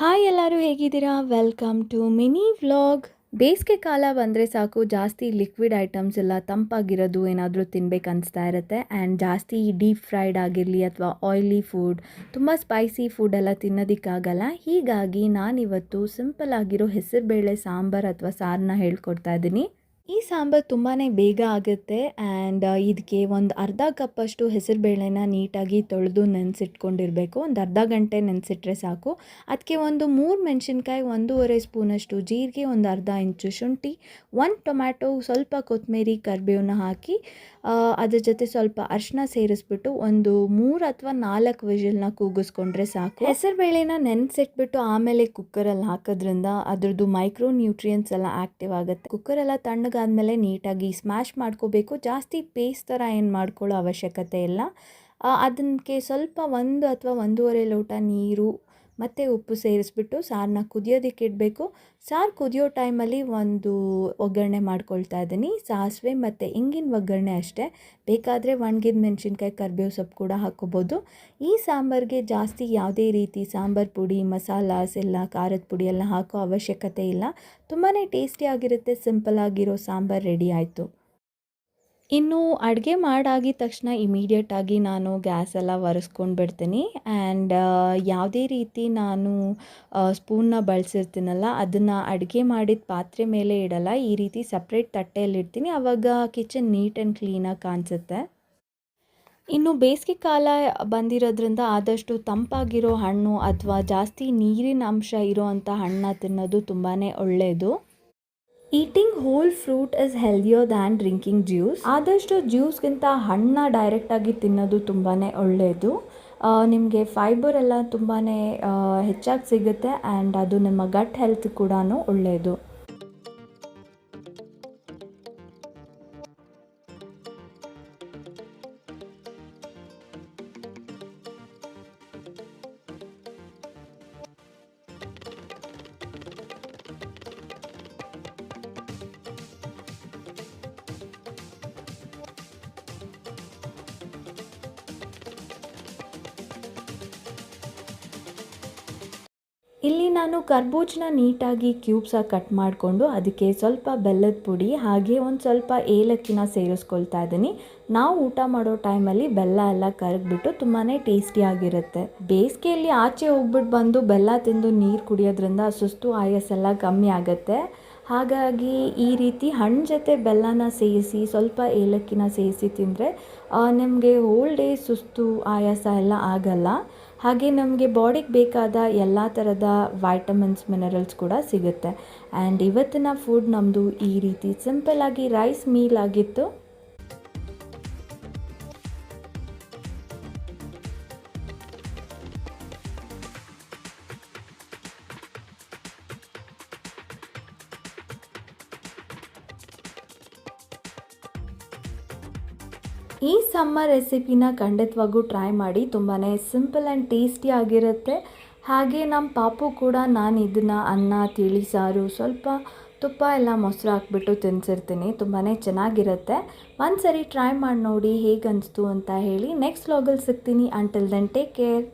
Hi ಎಲ್ಲರೂ ಹೇಗಿದ್ದೀರಾ? Welcome to mini vlog ಬೇಸಿಗೆ ಕಾಲ ಬಂದರೆ ಸಾಕು, ಜಾಸ್ತಿ ಲಿಕ್ವಿಡ್ ಐಟಮ್ಸ್ ಎಲ್ಲ ತಂಪಾಗಿರೋದು ಏನಾದರೂ ತಿನ್ಬೇಕು ಅನಿಸ್ತಾ ಇರುತ್ತೆ. ಆ್ಯಂಡ್ ಜಾಸ್ತಿ ಡೀಪ್ ಫ್ರೈಡ್ ಆಗಿರಲಿ ಅಥವಾ ಆಯ್ಲಿ ಫುಡ್ ತುಂಬ ಸ್ಪೈಸಿ ಫುಡ್ ಎಲ್ಲ ತಿನ್ನೋದಕ್ಕಾಗಲ್ಲ. ಹೀಗಾಗಿ ನಾನಿವತ್ತು ಸಿಂಪಲ್ ಆಗಿರೋ ಹೆಸರುಬೇಳೆ ಸಾಂಬಾರು ಅಥವಾ ಸಾರನ್ನ ಹೇಳ್ಕೊಡ್ತಾ ಇದ್ದೀನಿ. ಈ ಸಾಂಬಾರು ತುಂಬಾ ಬೇಗ ಆಗುತ್ತೆ ಆ್ಯಂಡ್ ಇದಕ್ಕೆ ಒಂದು ಅರ್ಧ ಕಪ್ಪಷ್ಟು ಹೆಸರುಬೇಳೆನ ನೀಟಾಗಿ ತೊಳೆದು ನೆನೆಸಿಟ್ಕೊಂಡಿರಬೇಕು. ಒಂದು ಅರ್ಧ ಗಂಟೆ ನೆನೆಸಿಟ್ರೆ ಸಾಕು. ಅದಕ್ಕೆ ಒಂದು ಮೂರು ಮೆಣಸಿನ್ಕಾಯಿ, ಒಂದೂವರೆ ಸ್ಪೂನಷ್ಟು ಜೀರಿಗೆ, ಒಂದು ಅರ್ಧ ಇಂಚು ಶುಂಠಿ, ಒಂದು ಟೊಮ್ಯಾಟೊ, ಸ್ವಲ್ಪ ಕೊತ್ತಂಬರಿ ಕರಿಬೇವನ್ನ ಹಾಕಿ ಅದ್ರ ಜೊತೆ ಸ್ವಲ್ಪ ಅರಿಶಿನ ಸೇರಿಸ್ಬಿಟ್ಟು ಒಂದು ಮೂರು ಅಥವಾ ನಾಲ್ಕು ವಿಷಲ್ನ ಕೂಗಿಸ್ಕೊಂಡ್ರೆ ಸಾಕು. ಹೆಸರುಬೇಳೆನ ನೆನೆಸಿಟ್ಬಿಟ್ಟು ಆಮೇಲೆ ಕುಕ್ಕರಲ್ಲಿ ಹಾಕೋದ್ರಿಂದ ಅದರದ್ದು ಮೈಕ್ರೋ ನ್ಯೂಟ್ರಿಯನ್ಸ್ ಎಲ್ಲ ಆಕ್ಟಿವ್ ಆಗುತ್ತೆ. ಕುಕ್ಕರ್ ಎಲ್ಲ ತಣ್ಣಗಾದ್ಮೇಲೆ ನೀಟಾಗಿ ಸ್ಮ್ಯಾಶ್ ಮಾಡ್ಕೋಬೇಕು. ಜಾಸ್ತಿ ಪೇಸ್ಟ್ ಥರ ಏನು ಮಾಡ್ಕೊಳ್ಳೋ ಅವಶ್ಯಕತೆ ಇಲ್ಲ. ಅದಕ್ಕೆ ಸ್ವಲ್ಪ ಒಂದು ಅಥವಾ ಒಂದೂವರೆ ಲೋಟ ನೀರು ಮತ್ತು ಉಪ್ಪು ಸೇರಿಸ್ಬಿಟ್ಟು ಸಾರನ್ನ ಕುದಿಯೋದಕ್ಕೆ ಇಡಬೇಕು. ಸಾರು ಕುದಿಯೋ ಟೈಮಲ್ಲಿ ಒಂದು ಒಗ್ಗರಣೆ ಮಾಡ್ಕೊಳ್ತಾ ಇದ್ದೀನಿ. ಸಾಸಿವೆ ಮತ್ತು ಇಂಗಿನ ಒಗ್ಗರಣೆ ಅಷ್ಟೇ. ಬೇಕಾದರೆ ಒಣಗಿದ ಮೆಣಸಿನ್ಕಾಯಿ ಕರಿಬೇವು ಸೊಪ್ಪು ಕೂಡ ಹಾಕ್ಕೋಬೋದು. ಈ ಸಾಂಬಾರಿಗೆ ಜಾಸ್ತಿ ಯಾವುದೇ ರೀತಿ ಸಾಂಬಾರು ಪುಡಿ ಮಸಾಲಾಸ್ ಎಲ್ಲ ಖಾರದ ಪುಡಿ ಎಲ್ಲ ಹಾಕೋ ಅವಶ್ಯಕತೆ ಇಲ್ಲ. ತುಂಬಾ ಟೇಸ್ಟಿಯಾಗಿರುತ್ತೆ ಸಿಂಪಲ್ ಆಗಿರೋ ಸಾಂಬಾರು ರೆಡಿ ಆಯಿತು. ಇನ್ನು ಅಡುಗೆ ಮಾಡಾಗಿದ ತಕ್ಷಣ ಇಮಿಡಿಯೇಟಾಗಿ ನಾನು ಗ್ಯಾಸ್ ಎಲ್ಲ ಒರೆಸ್ಕೊಂಡು ಬಿಡ್ತೀನಿ. ಆ್ಯಂಡ್ ಯಾವುದೇ ರೀತಿ ನಾನು ಸ್ಪೂನ್ನ ಬಳಸಿರ್ತೀನಲ್ಲ, ಅದನ್ನು ಅಡುಗೆ ಮಾಡಿದ ಪಾತ್ರೆ ಮೇಲೆ ಇಡಲ್ಲ, ಈ ರೀತಿ ಸಪ್ರೇಟ್ ತಟ್ಟೆಯಲ್ಲಿ ಇಡ್ತೀನಿ. ಆವಾಗ ಕಿಚನ್ ನೀಟ್ ಆ್ಯಂಡ್ ಕ್ಲೀನಾಗಿ ಕಾಣಿಸುತ್ತೆ. ಇನ್ನು ಬೇಸಿಗೆ ಕಾಲ ಬಂದಿರೋದ್ರಿಂದ ಆದಷ್ಟು ತಂಪಾಗಿರೋ ಹಣ್ಣು ಅಥವಾ ಜಾಸ್ತಿ ನೀರಿನ ಅಂಶ ಇರೋವಂಥ ಹಣ್ಣನ್ನ ತಿನ್ನೋದು ತುಂಬಾ ಒಳ್ಳೆಯದು eating whole fruit is healthier than drinking juice ಆದಷ್ಟು ಜ್ಯೂಸ್ಗಿಂತ ಹಣ್ಣನ್ನ ಡೈರೆಕ್ಟಾಗಿ ತಿನ್ನೋದು ತುಂಬಾ ಒಳ್ಳೆಯದು ನಿಮಗೆ ಫೈಬರ್ ಎಲ್ಲ ತುಂಬಾ ಹೆಚ್ಚಾಗಿ ಸಿಗುತ್ತೆ ಆ್ಯಂಡ್ ಅದು ನಿಮ್ಮ ಗಟ್ ಹೆಲ್ತ್ ಕೂಡ ಒಳ್ಳೆಯದು ಇಲ್ಲಿ ನಾನು ಕರ್ಬೂಜನ ನೀಟಾಗಿ ಕ್ಯೂಬ್ಸಾಗಿ ಕಟ್ ಮಾಡಿಕೊಂಡು ಅದಕ್ಕೆ ಸ್ವಲ್ಪ ಬೆಲ್ಲದ ಪುಡಿ, ಹಾಗೆ ಒಂದು ಸ್ವಲ್ಪ ಏಲಕ್ಕಿನ ಸೇರಿಸ್ಕೊಳ್ತಾ ಇದ್ದೀನಿ. ನಾವು ಊಟ ಮಾಡೋ ಟೈಮಲ್ಲಿ ಬೆಲ್ಲ ಎಲ್ಲ ಕರಗ್ಬಿಟ್ಟು ತುಂಬಾ ಟೇಸ್ಟಿಯಾಗಿರುತ್ತೆ ಬೇಸಿಗೆಯಲ್ಲಿ ಆಚೆ ಹೋಗ್ಬಿಟ್ಟು ಬಂದು ಬೆಲ್ಲ ತಿಂದು ನೀರು ಕುಡಿಯೋದ್ರಿಂದ ಸುಸ್ತು ಆಯಾಸ ಎಲ್ಲ ಕಮ್ಮಿ ಆಗುತ್ತೆ. ಹಾಗಾಗಿ ಈ ರೀತಿ ಹಣ್ಣು ಜೊತೆ ಬೆಲ್ಲನ ಸೇರಿಸಿ, ಸ್ವಲ್ಪ ಏಲಕ್ಕಿನ ಸೇರಿಸಿ ತಿಂದರೆ ನಿಮಗೆ ಹೋಲ್ ಡೇ ಸುಸ್ತು, ಆಯಾಸ ಎಲ್ಲ ಆಗಲ್ಲ. ಹಾಗೆ ನಮಗೆ ಬಾಡಿಗೆ ಬೇಕಾದ ಎಲ್ಲ ಥರದ ವೈಟಮಿನ್ಸ್ ಮಿನರಲ್ಸ್ ಕೂಡ ಸಿಗುತ್ತೆ. ಆ್ಯಂಡ್ ಇವತ್ತಿನ ಫುಡ್ ನಮ್ಮದು ಈ ರೀತಿ ಸಿಂಪಲ್ಲಾಗಿ ರೈಸ್ ಮೀಲ್ ಆಗಿತ್ತು. ಈ ಸಮ್ಮರ್ ರೆಸಿಪಿನ ಖಂಡಿತವಾಗೂ ಟ್ರೈ ಮಾಡಿ ತುಂಬಾ ಸಿಂಪಲ್ ಆ್ಯಂಡ್ ಟೇಸ್ಟಿ ಆಗಿರುತ್ತೆ. ಹಾಗೆ ನಮ್ಮ ಪಾಪು ಕೂಡ ನಾನು ಇದನ್ನು ಅನ್ನ, ತಿಳಿ, ಸಾರು ಸ್ವಲ್ಪ ತುಪ್ಪ ಎಲ್ಲ ಮೊಸರು ಹಾಕ್ಬಿಟ್ಟು ತಿನ್ಸಿರ್ತೀನಿ. ತುಂಬಾ ಚೆನ್ನಾಗಿರುತ್ತೆ. ಒಂದು ಸರಿ ಟ್ರೈ ಮಾಡಿ ನೋಡಿ ಹೇಗೆ ಅನಿಸ್ತು ಅಂತ ಹೇಳಿ ನೆಕ್ಸ್ಟ್ ವ್ಲಾಗಲ್ಲಿ ಸಿಗ್ತೀನಿ. Until then take care